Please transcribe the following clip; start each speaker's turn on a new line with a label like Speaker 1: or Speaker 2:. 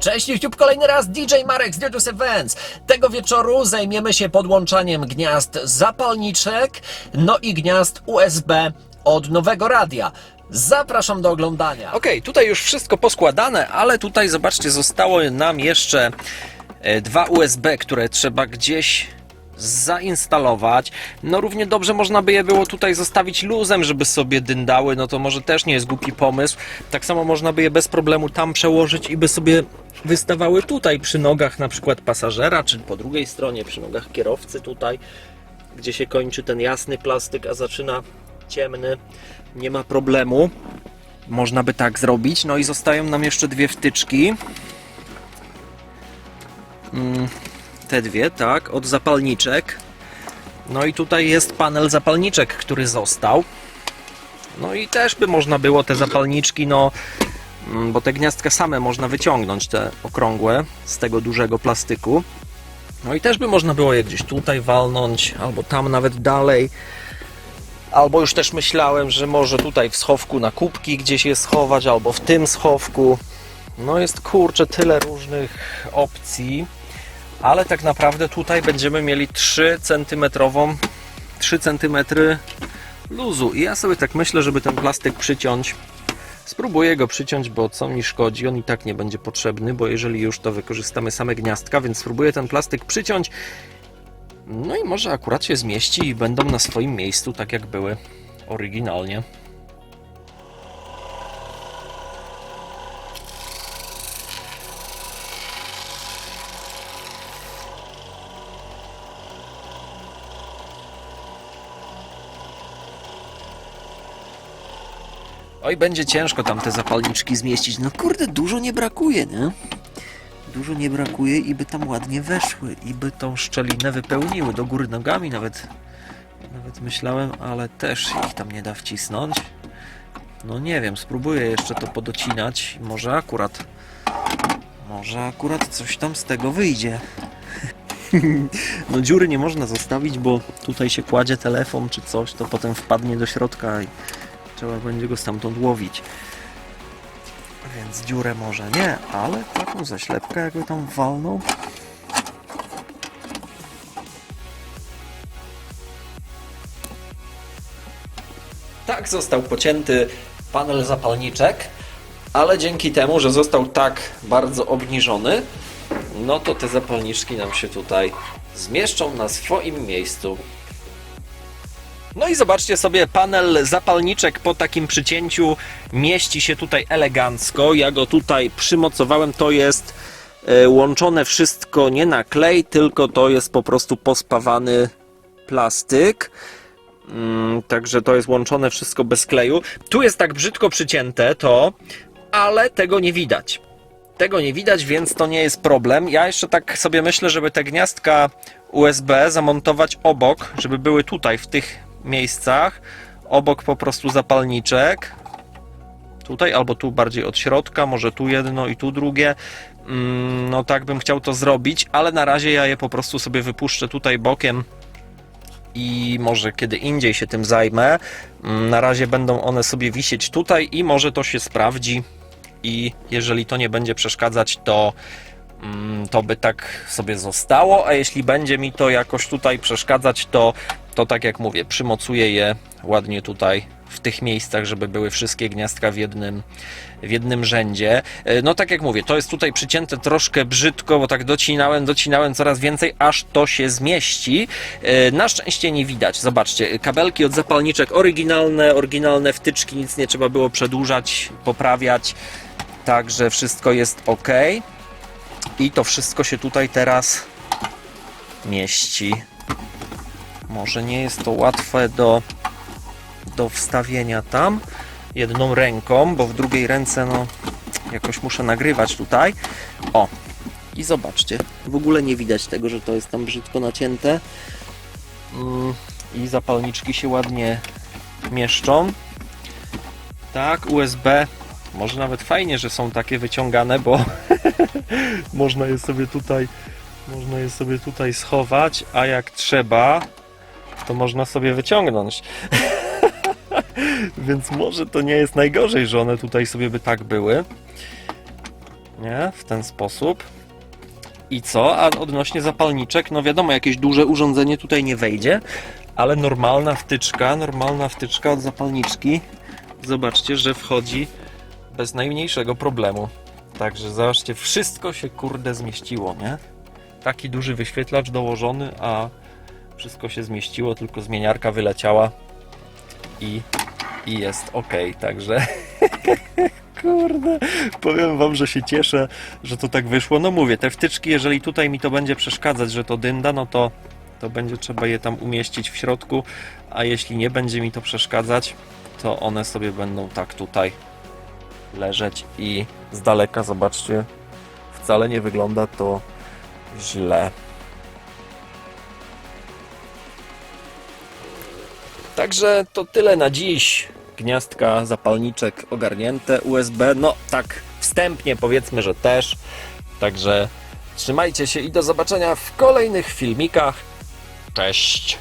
Speaker 1: Cześć YouTube, kolejny raz DJ Marek z Diotus Events. Tego wieczoru zajmiemy się podłączaniem gniazd zapalniczek, no i gniazd USB od nowego radia. Zapraszam do oglądania.
Speaker 2: Okej, tutaj już wszystko poskładane, ale tutaj zobaczcie, zostało nam jeszcze e, dwa USB, które trzeba gdzieś zainstalować. No równie dobrze można by je było tutaj zostawić luzem, żeby sobie dyndały, no to może też nie jest głupi pomysł. Tak samo można by je bez problemu tam przełożyć i by sobie wystawały tutaj przy nogach na przykład pasażera, czy po drugiej stronie przy nogach kierowcy tutaj, gdzie się kończy ten jasny plastyk, a zaczyna ciemny. Nie ma problemu. Można by tak zrobić. No i zostają nam jeszcze dwie wtyczki. Mm, Te dwie, tak, od zapalniczek. No i tutaj jest panel zapalniczek, który został. No i też by można było te zapalniczki, no mm, bo te gniazdka same można wyciągnąć, te okrągłe, z tego dużego plastyku. No i też by można było je gdzieś tutaj walnąć, albo tam nawet dalej. Albo już też myślałem, że może tutaj w schowku na kubki gdzieś je schować, albo w tym schowku. No jest kurczę tyle różnych opcji, ale tak naprawdę tutaj będziemy mieli 3 cm 3 cm luzu. I ja sobie tak myślę, żeby ten plastik przyciąć. Spróbuję go przyciąć, bo co mi szkodzi, on i tak nie będzie potrzebny, bo jeżeli już to wykorzystamy same gniazdka, więc spróbuję ten plastik przyciąć no i może akurat się zmieści i będą na swoim miejscu, tak jak były oryginalnie. Oj, będzie ciężko tam te zapalniczki zmieścić. No kurde, dużo nie brakuje, nie? Dużo nie brakuje i by tam ładnie weszły i by tą szczelinę wypełniły do góry nogami nawet. Nawet myślałem, ale też ich tam nie da wcisnąć. No nie wiem, spróbuję jeszcze to podocinać. Może akurat. Może akurat coś tam z tego wyjdzie. no dziury nie można zostawić, bo tutaj się kładzie telefon czy coś, to potem wpadnie do środka i trzeba będzie go stamtąd łowić. Więc dziurę może nie, ale taką zaślepkę jakby tam walnął. Tak został pocięty panel zapalniczek, ale dzięki temu, że został tak bardzo obniżony, no to te zapalniczki nam się tutaj zmieszczą na swoim miejscu. No i zobaczcie sobie, panel zapalniczek po takim przycięciu mieści się tutaj elegancko. Ja go tutaj przymocowałem. To jest e, łączone wszystko nie na klej, tylko to jest po prostu pospawany plastyk. Mm, Także to jest łączone wszystko bez kleju. Tu jest tak brzydko przycięte to, ale tego nie widać. Tego nie widać, więc to nie jest problem. Ja jeszcze tak sobie myślę, żeby te gniazdka USB zamontować obok, żeby były tutaj w tych miejscach, obok po prostu zapalniczek. Tutaj albo tu bardziej od środka, może tu jedno i tu drugie. Mm, No tak bym chciał to zrobić, ale na razie ja je po prostu sobie wypuszczę tutaj bokiem i może kiedy indziej się tym zajmę. Mm, Na razie będą one sobie wisieć tutaj i może to się sprawdzi i jeżeli to nie będzie przeszkadzać, to mm, to by tak sobie zostało, a jeśli będzie mi to jakoś tutaj przeszkadzać, to, to tak jak mówię, przymocuję je ładnie tutaj w tych miejscach, żeby były wszystkie gniazdka w jednym, w jednym rzędzie. E, No tak jak mówię, to jest tutaj przycięte troszkę brzydko, bo tak docinałem, docinałem coraz więcej, aż to się zmieści. E, Na szczęście nie widać. Zobaczcie, kabelki od zapalniczek oryginalne, oryginalne wtyczki, nic nie trzeba było przedłużać, poprawiać. Także wszystko jest ok. I to wszystko się tutaj teraz mieści. Może nie jest to łatwe do, do wstawienia tam jedną ręką, bo w drugiej ręce no jakoś muszę nagrywać tutaj. O, i zobaczcie, w ogóle nie widać tego, że to jest tam brzydko nacięte. Mm, I zapalniczki się ładnie mieszczą. Tak, USB. Może nawet fajnie, że są takie wyciągane, bo można je sobie tutaj można je sobie tutaj schować, a jak trzeba, to można sobie wyciągnąć. Więc może to nie jest najgorzej, że one tutaj sobie by tak były. Nie? W ten sposób. I co? A odnośnie zapalniczek, no wiadomo, jakieś duże urządzenie tutaj nie wejdzie, ale normalna wtyczka, normalna wtyczka od zapalniczki, zobaczcie, że wchodzi bez najmniejszego problemu. Także zobaczcie, wszystko się kurde zmieściło, nie? Taki duży wyświetlacz dołożony, a wszystko się zmieściło, tylko zmieniarka wyleciała i, i jest ok. Także kurde, powiem wam, że się cieszę, że to tak wyszło. No mówię, te wtyczki, jeżeli tutaj mi to będzie przeszkadzać, że to dynda, no to, to będzie trzeba je tam umieścić w środku, a jeśli nie będzie mi to przeszkadzać, to one sobie będą tak tutaj leżeć i z daleka, zobaczcie, wcale nie wygląda to źle. Także to tyle na dziś. Gniazdka, zapalniczek ogarnięte, USB, no tak wstępnie powiedzmy, że też. Także trzymajcie się i do zobaczenia w kolejnych filmikach. Cześć!